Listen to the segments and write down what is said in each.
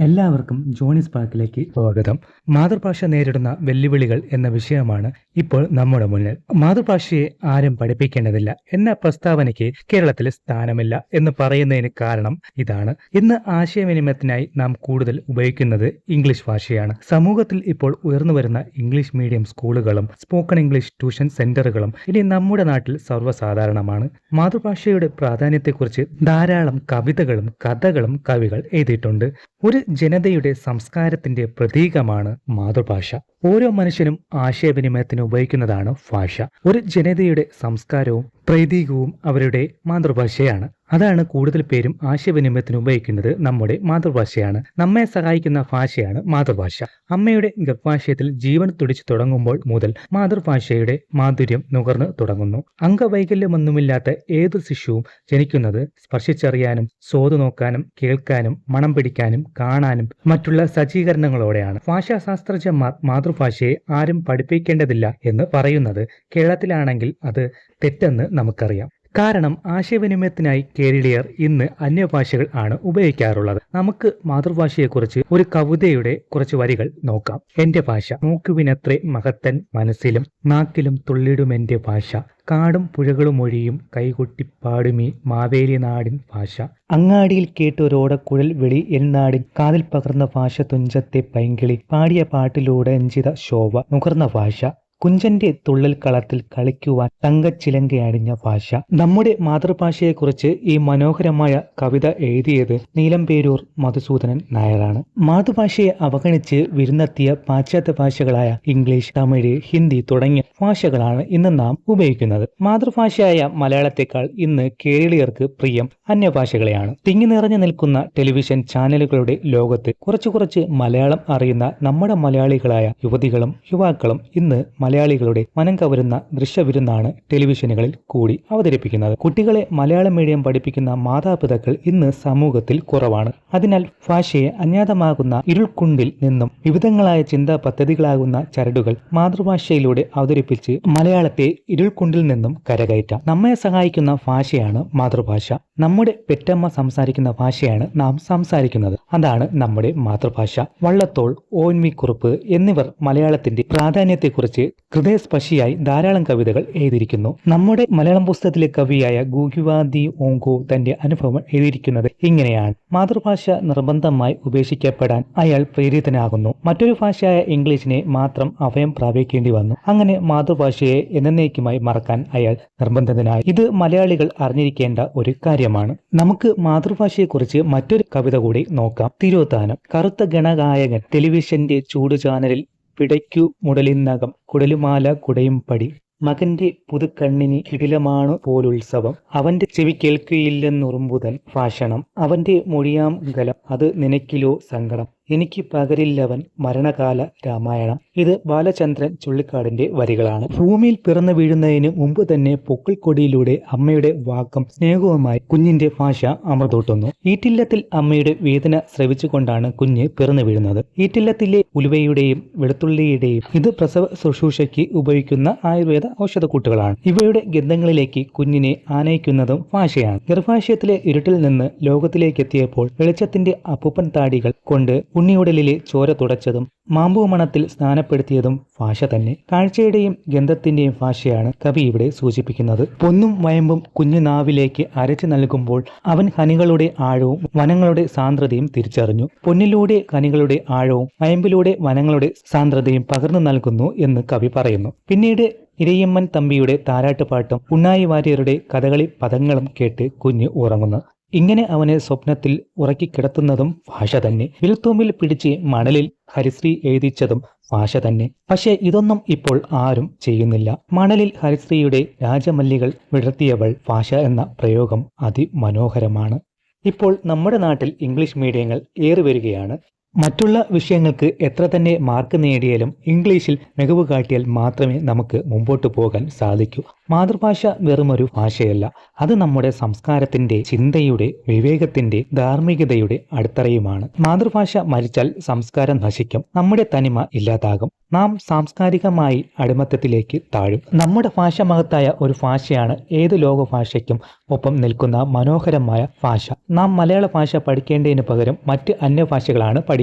എല്ലാവർക്കും ജോണി സ്പാർക്കിലേക്ക് സ്വാഗതം. മാതൃഭാഷ നേരിടുന്ന വെല്ലുവിളികൾ എന്ന വിഷയമാണ് ഇപ്പോൾ നമ്മുടെ മുന്നിൽ. മാതൃഭാഷയെ ആരും പഠിപ്പിക്കേണ്ടതില്ല എന്ന പ്രസ്താവനയ്ക്ക് കേരളത്തിൽ സ്ഥാനമില്ല എന്ന് പറയുന്നതിന് കാരണം ഇതാണ്. ഇന്ന് ആശയവിനിമയത്തിനായി നാം കൂടുതൽ ഉപയോഗിക്കുന്നത് ഇംഗ്ലീഷ് ഭാഷയാണ്. സമൂഹത്തിൽ ഇപ്പോൾ ഉയർന്നു വരുന്ന ഇംഗ്ലീഷ് മീഡിയം സ്കൂളുകളും സ്പോക്കൺ ഇംഗ്ലീഷ് ട്യൂഷൻ സെന്ററുകളും ഇനി നമ്മുടെ നാട്ടിൽ സർവസാധാരണമാണ്. മാതൃഭാഷയുടെ പ്രാധാന്യത്തെക്കുറിച്ച് ധാരാളം കവിതകളും കഥകളും കവികൾ എഴുതിയിട്ടുണ്ട്. ഒരു ജനതയുടെ സംസ്കാരത്തിന്റെ പ്രതീകമാണ് മാതൃഭാഷ. ഓരോ മനുഷ്യനും ആശയവിനിമയത്തിന് ഉപയോഗിക്കുന്നതാണ് ഭാഷ. ഒരു ജനതയുടെ സംസ്കാരവും പ്രൈതീകവും അവരുടെ മാതൃഭാഷയാണ്. അതാണ് കൂടുതൽ പേരും ആശയവിനിമയത്തിന് ഉപയോഗിക്കുന്നത് നമ്മുടെ മാതൃഭാഷയാണ്. നമ്മെ സഹായിക്കുന്ന ഭാഷയാണ് മാതൃഭാഷ. അമ്മയുടെ ഗർഭാശയത്തിൽ ജീവൻ തുടിച്ചു തുടങ്ങുമ്പോൾ മുതൽ മാതൃഭാഷയുടെ മാധുര്യം നുകർന്നു തുടങ്ങുന്നു. അംഗവൈകല്യമൊന്നുമില്ലാത്ത ഏതു ശിശുവും ജനിക്കുന്നത് സ്പർശിച്ചറിയാനും സോതു നോക്കാനും കേൾക്കാനും മണം പിടിക്കാനും കാണാനും മറ്റുള്ള സജ്ജീകരണങ്ങളോടെയാണ്. ഭാഷാശാസ്ത്രജ്ഞന്മാർ മാതൃഭാഷയെ ആരും പഠിപ്പിക്കേണ്ടതില്ല എന്ന് പറയുന്നത് കേരളത്തിലാണെങ്കിൽ അത് തെറ്റെന്ന് നമുക്കറിയാം. കാരണം ആശയവിനിമയത്തിനായി കേരളീയർ ഇന്ന് അന്യഭാഷകൾ ആണ് ഉപയോഗിക്കാറുള്ളത്. നമുക്ക് മാതൃഭാഷയെക്കുറിച്ച് ഒരു കവിതയുടെ കുറച്ച് വരികൾ നോക്കാം. എന്റെ ഭാഷ. നോക്കുവിനത്രേ മഹത്തൻ മനസ്സിലും നാക്കിലും തുള്ളിടുമെന്റെ ഭാഷ. കാടും പുഴകളും ഒഴിയും കൈകൊട്ടിപ്പാടുമീ മാവേലി നാടിൻ ഭാഷ. അങ്ങാടിയിൽ കേട്ടൊരോടക്കുഴൽ വിളി എന്നാടിൻ കാതിൽ പകർന്ന ഭാഷ തുഞ്ചത്തെ പൈങ്കിളി. പാടിയ പാട്ടിലൂടെ അഞ്ചിത ശോഭ. നുകർന്ന ഭാഷ. കുഞ്ചന്റെ തുള്ളൽ കളത്തിൽ കളിക്കുവാൻ തങ്കച്ചിലങ്കയണിഞ്ഞ ഭാഷ. നമ്മുടെ മാതൃഭാഷയെക്കുറിച്ച് ഈ മനോഹരമായ കവിത എഴുതിയത് നീലംപേരൂർ മധുസൂദനൻ നായരാണ്. മാതൃഭാഷയെ അവഗണിച്ച് വിരുന്നെത്തിയ പാശ്ചാത്യ ഭാഷകളായ ഇംഗ്ലീഷ് തമിഴ് ഹിന്ദി തുടങ്ങിയ ഭാഷകളാണ് ഇന്ന് നാം ഉപയോഗിക്കുന്നത്. മാതൃഭാഷയായ മലയാളത്തെക്കാൾ ഇന്ന് കേരളീയർക്ക് പ്രിയം അന്യഭാഷകളെയാണ്. തിങ്ങി നിറഞ്ഞു നിൽക്കുന്ന ടെലിവിഷൻ ചാനലുകളുടെ ലോകത്ത് കുറച്ചു കുറച്ച് മലയാളം അറിയുന്ന നമ്മുടെ മലയാളികളായ യുവതികളും യുവാക്കളും ഇന്ന് മലയാളികളുടെ മനം കവരുന്ന ദൃശ്യവിരുന്നാണ് ടെലിവിഷനുകളിൽ കൂടി അവതരിപ്പിക്കുന്നത്. കുട്ടികളെ മലയാളം മീഡിയം പഠിപ്പിക്കുന്ന മാതാപിതാക്കൾ ഇന്ന് സമൂഹത്തിൽ കുറവാണ്. അതിനാൽ ഭാഷയെ അജ്ഞാതമാകുന്ന ഇരുൾക്കുണ്ടിൽ നിന്നും വിവിധങ്ങളായ ചിന്താ പദ്ധതികളാകുന്ന ചരടുകൾ മാതൃഭാഷയിലൂടെ അവതരിപ്പിച്ച് മലയാളത്തെ ഇരുൾക്കുണ്ടിൽ നിന്നും കരകയറ്റാം. നമ്മെ സഹായിക്കുന്ന ഭാഷയാണ് മാതൃഭാഷ. നമ്മുടെ പെറ്റമ്മ സംസാരിക്കുന്ന ഭാഷയാണ് നാം സംസാരിക്കുന്നത്. അതാണ് നമ്മുടെ മാതൃഭാഷ. വള്ളത്തോൾ ഒ എൻ കുറുപ്പ് എന്നിവർ മലയാളത്തിന്റെ പ്രാധാന്യത്തെക്കുറിച്ച് ഹൃദയസ്പർശിയായി ധാരാളം കവിതകൾ എഴുതിയിരിക്കുന്നു. നമ്മുടെ മലയാളം പുസ്തകത്തിലെ കവിയായ ഗൂഗിവാദി ഓങ്കോ തന്റെ അനുഭവം എഴുതിയിരിക്കുന്നത് ഇങ്ങനെയാണ്. മാതൃഭാഷ നിർബന്ധമായി ഉപേക്ഷിക്കപ്പെടാൻ അയാൾ പ്രേരിതനാകുന്നു. മറ്റൊരു ഭാഷയായ ഇംഗ്ലീഷിനെ മാത്രം അഭയം പ്രാപിക്കേണ്ടി വന്നു. അങ്ങനെ മാതൃഭാഷയെ എന്നേക്കുമായി മറക്കാൻ അയാൾ നിർബന്ധിതനായി. ഇത് മലയാളികൾ അറിഞ്ഞിരിക്കേണ്ട ഒരു കാര്യമാണ്. നമുക്ക് മാതൃഭാഷയെക്കുറിച്ച് മറ്റൊരു കവിത കൂടി നോക്കാം. തിരോധാനം. കറുത്ത ഗണഗായകൻ ടെലിവിഷന്റെ ചൂട് ചാനലിൽ പിടയ്ക്കു മുടലിന്നകം കുടലുമാല കുടയും പടി. മകന്റെ പുതുക്കണ്ണിന് കിടിലമാണു പോലുത്സവം. അവന്റെ ചെവി കേൾക്കുകയില്ലെന്നുറുമ്പുതൻ ഭാഷണം. അവന്റെ മൊഴിയാം ഗലം അത് നിനക്കിലോ സങ്കടം. എനിക്ക് പകരില്ലവൻ മരണകാല രാമായണം. ഇത് ബാലചന്ദ്രൻ ചുള്ളിക്കാടിന്റെ വരികളാണ്. ഭൂമിയിൽ പിറന്നു വീഴുന്നതിന് മുമ്പ് തന്നെ പൊക്കിൾക്കൊടിയിലൂടെ അമ്മയുടെ വാക്കം സ്നേഹവുമായി കുഞ്ഞിന്റെ ഭാഷ അമർതൂട്ടുന്നു. ഈറ്റില്ലത്തിൽ അമ്മയുടെ വേദന ശ്രവിച്ചുകൊണ്ടാണ് കുഞ്ഞ് പിറന്നു വീഴുന്നത്. ഈറ്റില്ലത്തിലെ ഉലുവയുടെയും വെളുത്തുള്ളിയുടെയും ഇത് പ്രസവ ശുശ്രൂഷയ്ക്ക് ഉപയോഗിക്കുന്ന ആയുർവേദ ഔഷധക്കൂട്ടുകളാണ്. ഇവയുടെ ഗന്ധങ്ങളിലേക്ക് കുഞ്ഞിനെ ആനയിക്കുന്നതും ഭാഷയാണ്. ഗർഭാശയത്തിലെ ഇരുട്ടിൽ നിന്ന് ലോകത്തിലേക്ക് എത്തിയപ്പോൾ വെളിച്ചത്തിന്റെ അപ്പൂപ്പൻ താടികൾ കൊണ്ട് ഉണ്ണിയുടലിലെ ചോര തുടച്ചതും മാമ്പൂ മണത്തിൽ സ്നാനപ്പെടുത്തിയതും ഭാഷ തന്നെ കാഴ്ചയുടെയും ഗന്ധത്തിന്റെയും ഭാഷയാണ് കവി ഇവിടെ സൂചിപ്പിക്കുന്നത്. പൊന്നും വയമ്പും കുഞ്ഞു നാവിലേക്ക് അരച്ചു നൽകുമ്പോൾ അവൻ ഹനികളുടെ ആഴവും വനങ്ങളുടെ സാന്ദ്രതയും തിരിച്ചറിഞ്ഞു. പൊന്നിലൂടെ കനികളുടെ ആഴവും വയമ്പിലൂടെ വനങ്ങളുടെ സാന്ദ്രതയും പകർന്നു നൽകുന്നു എന്ന് കവി പറയുന്നു. പിന്നീട് ഇരയമ്മൻ തമ്പിയുടെ താരാട്ടുപാട്ടും ഉണ്ണായി വാര്യരുടെ കഥകളി പദങ്ങളും കേട്ട് കുഞ്ഞ് ഉറങ്ങുന്നു. ഇങ്ങനെ അവനെ സ്വപ്നത്തിൽ ഉറക്കിക്കിടത്തുന്നതും ഭാഷ തന്നെ. വിൽത്തൂമ്പിൽ പിടിച്ച് മണലിൽ ഹരിശ്രീ എഴുതിച്ചതും ഭാഷ തന്നെ. പക്ഷേ ഇതൊന്നും ഇപ്പോൾ ആരും ചെയ്യുന്നില്ല. മണലിൽ ഹരിശ്രീയുടെ രാജമല്ലികൾ വിടർത്തിയവൾ ഭാഷ എന്ന പ്രയോഗം അതിമനോഹരമാണ്. ഇപ്പോൾ നമ്മുടെ നാട്ടിൽ ഇംഗ്ലീഷ് മീഡിയങ്ങൾ ഏറി വരികയാണ് മറ്റുള്ള വിഷയങ്ങൾക്ക് എത്ര തന്നെ മാർക്ക് നേടിയാലും ഇംഗ്ലീഷിൽ മികവ് കാട്ടിയാൽ മാത്രമേ നമുക്ക് മുമ്പോട്ട് പോകാൻ സാധിക്കൂ. മാതൃഭാഷ വെറുമൊരു ഭാഷയല്ല. അത് നമ്മുടെ സംസ്കാരത്തിന്റെ ചിന്തയുടെ വിവേകത്തിന്റെ ധാർമ്മികതയുടെ അടിത്തറയുമാണ്. മാതൃഭാഷ മരിച്ചാൽ സംസ്കാരം നശിക്കും. നമ്മുടെ തനിമ ഇല്ലാതാകും. നാം സാംസ്കാരികമായി അടിമത്തത്തിലേക്ക് താഴും. നമ്മുടെ ഭാഷ മഹത്തായ ഒരു ഭാഷയാണ് ഏത് ലോക ഭാഷയ്ക്കും ഒപ്പം നിൽക്കുന്ന മനോഹരമായ ഭാഷ. നാം മലയാള ഭാഷ പഠിക്കേണ്ടതിന് പകരം മറ്റ് അന്യഭാഷകളാണ് പഠിക്കുന്നത്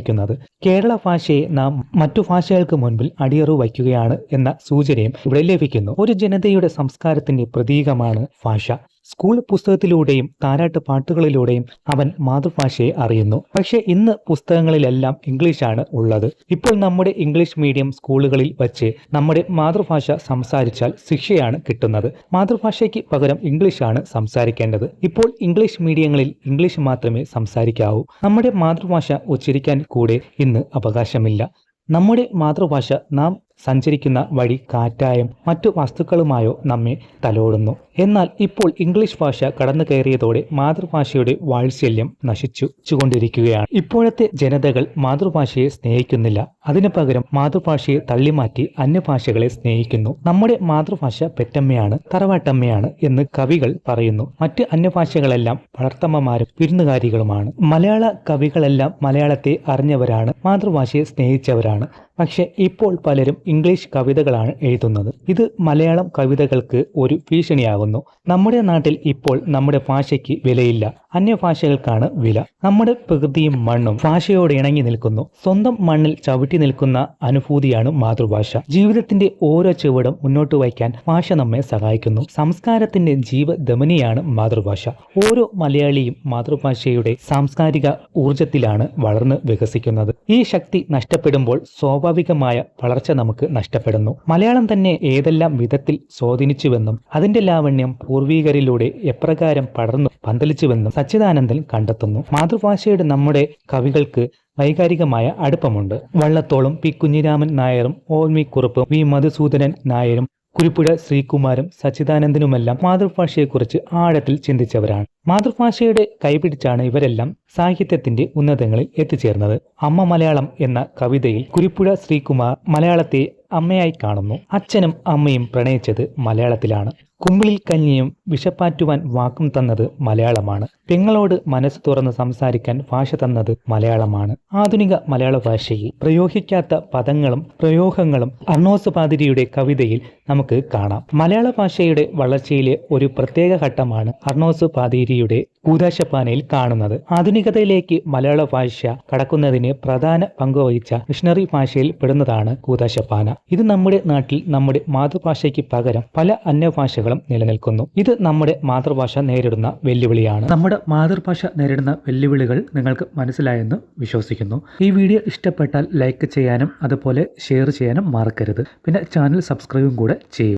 കേരള ഭാഷയെ നാം മറ്റു ഭാഷകൾക്ക് മുൻപിൽ അടിയറു വയ്ക്കുകയാണ് എന്ന സൂചനയും ഇവിടെ ലഭിക്കുന്നു. ഒരു ജനതയുടെ സംസ്കാരത്തിന്റെ പ്രതീകമാണ് ഭാഷ. സ്കൂൾ പുസ്തകത്തിലൂടെയും താരാട്ട് പാട്ടുകളിലൂടെയും അവൻ മാതൃഭാഷയെ അറിയുന്നു. പക്ഷേ ഇന്ന് പുസ്തകങ്ങളിലെല്ലാം ഇംഗ്ലീഷാണ് ഉള്ളത്. ഇപ്പോൾ നമ്മുടെ ഇംഗ്ലീഷ് മീഡിയം സ്കൂളുകളിൽ വച്ച് നമ്മുടെ മാതൃഭാഷ സംസാരിച്ചാൽ ശിക്ഷയാണ് കിട്ടുന്നത്. മാതൃഭാഷയ്ക്ക് പകരം ഇംഗ്ലീഷാണ് സംസാരിക്കേണ്ടത്. ഇപ്പോൾ ഇംഗ്ലീഷ് മീഡിയങ്ങളിൽ ഇംഗ്ലീഷ് മാത്രമേ സംസാരിക്കാവൂ. നമ്മുടെ മാതൃഭാഷ ഉച്ചരിക്കാൻ കൂടെ ഇന്ന് അവകാശമില്ല. നമ്മുടെ മാതൃഭാഷ നാം സഞ്ചരിക്കുന്ന വഴി കാറ്റായും മറ്റു വസ്തുക്കളുമായോ നമ്മെ തലോടുന്നു. എന്നാൽ ഇപ്പോൾ ഇംഗ്ലീഷ് ഭാഷ കടന്നു കയറിയതോടെ മാതൃഭാഷയുടെ വാത്സല്യം നശിച്ചു കൊണ്ടിരിക്കുകയാണ് ഇപ്പോഴത്തെ ജനതകൾ മാതൃഭാഷയെ സ്നേഹിക്കുന്നില്ല. അതിനു പകരം മാതൃഭാഷയെ തള്ളിമാറ്റി അന്യഭാഷകളെ സ്നേഹിക്കുന്നു. നമ്മുടെ മാതൃഭാഷ പെറ്റമ്മയാണ് തറവാട്ടമ്മയാണ് എന്ന് കവികൾ പറയുന്നു. മറ്റ് അന്യഭാഷകളെല്ലാം വളർത്തമ്മമാരും വിരുന്നുകാരികളുമാണ്. മലയാള കവികളെല്ലാം മലയാളത്തെ അറിഞ്ഞവരാണ് മാതൃഭാഷയെ സ്നേഹിച്ചവരാണ്. പക്ഷെ ഇപ്പോൾ പലരും ഇംഗ്ലീഷ് കവിതകളാണ് എഴുതുന്നത്. ഇത് മലയാളം കവിതകൾക്ക് ഒരു ഭീഷണിയാകുന്നു നമ്മുടെ നാട്ടിൽ ഇപ്പോൾ നമ്മുടെ ഭാഷയ്ക്ക് വിലയില്ല. അന്യഭാഷകൾക്കാണ് വില. നമ്മുടെ പ്രകൃതിയും മണ്ണും ഭാഷയോട് ഇണങ്ങി നിൽക്കുന്നു. സ്വന്തം മണ്ണിൽ ചവിട്ടി നിൽക്കുന്ന അനുഭൂതിയാണ് മാതൃഭാഷ. ജീവിതത്തിന്റെ ഓരോ ചുവടും മുന്നോട്ട് വയ്ക്കാൻ ഭാഷ നമ്മെ സഹായിക്കുന്നു. സംസ്കാരത്തിന്റെ ജീവധമനിയാണ് മാതൃഭാഷ. ഓരോ മലയാളിയും മാതൃഭാഷയുടെ സാംസ്കാരിക ഊർജത്തിലാണ് വളർന്ന് വികസിക്കുന്നത്. ഈ ശക്തി നഷ്ടപ്പെടുമ്പോൾ സ്വാഭാവികമായ വളർച്ച നമുക്ക് നഷ്ടപ്പെടുന്നു. മലയാളം തന്നെ ഏതെല്ലാം വിധത്തിൽ സ്വാധീനിച്ചുവെന്നും അതിന്റെ ലാവണ്യം പൂർവീകരിലൂടെ എപ്രകാരം പടർന്നു പന്തലിച്ചുവെന്നും സച്ചിദാനന്ദൻ കണ്ടെത്തുന്നു. മാതൃഭാഷയുടെ നമ്മുടെ കവികൾക്ക് വൈകാരികമായ അടുപ്പമുണ്ട്. വള്ളത്തോളും പി. കുഞ്ഞിരാമൻ നായരും ഓർമ്മിക്കുറുപ്പും വി. മധുസൂദനൻ നായരും കുരുപ്പുഴ ശ്രീകുമാരും സച്ചിദാനന്ദനുമെല്ലാം മാതൃഭാഷയെക്കുറിച്ച് ആഴത്തിൽ ചിന്തിച്ചവരാണ്. മാതൃഭാഷയുടെ കൈപിടിച്ചാണ് ഇവരെല്ലാം സാഹിത്യത്തിന്റെ ഉന്നതങ്ങളിൽ എത്തിച്ചേർന്നത്. അമ്മ മലയാളം എന്ന കവിതയിൽ കുരുപ്പുഴ ശ്രീകുമാർ മലയാളത്തെ അമ്മയായി കാണുന്നു. അച്ഛനും അമ്മയും പ്രണയിച്ചത് മലയാളത്തിലാണ്. കുമ്പിളിൽ കഞ്ഞിയും വിഷപ്പാറ്റുവാൻ വാക്കും തന്നത് മലയാളമാണ്. പെങ്ങളോട് മനസ്സ് തുറന്ന് സംസാരിക്കാൻ ഭാഷ തന്നത് മലയാളമാണ്. ആധുനിക മലയാള ഭാഷയിൽ പ്രയോഗിക്കാത്ത പദങ്ങളും പ്രയോഗങ്ങളും അർണോസ് പാതിരിയുടെ കവിതയിൽ നമുക്ക് കാണാം. മലയാള ഭാഷയുടെ വളർച്ചയിലെ ഒരു പ്രത്യേക ഘട്ടമാണ് അർണോസ് പാതിരിയുടെ കൂതാശപ്പാനയിൽ കാണുന്നത്. ആധുനികതയിലേക്ക് മലയാള ഭാഷ കടക്കുന്നതിന് പ്രധാന പങ്കുവഹിച്ച മിഷണറി ഭാഷയിൽ പെടുന്നതാണ് കൂതാശപ്പാന. ഇത് നമ്മുടെ നാട്ടിൽ നമ്മുടെ മാതൃഭാഷയ്ക്ക് പകരം പല അന്യഭാഷകളും നിലനിൽക്കുന്നു. ഇത് നമ്മുടെ മാതൃഭാഷ നേരിടുന്ന വെല്ലുവിളിയാണ്. നമ്മുടെ മാതൃഭാഷ നേരിടുന്ന വെല്ലുവിളികൾ നിങ്ങൾക്ക് മനസ്സിലായെന്ന് വിശ്വസിക്കുന്നു. ഈ വീഡിയോ ഇഷ്ടപ്പെട്ടാൽ ലൈക്ക് ചെയ്യാനും അതുപോലെ ഷെയർ ചെയ്യാനും മറക്കരുത്. പിന്നെ ചാനൽ സബ്സ്ക്രൈബും കൂടെ ചെയ്യും.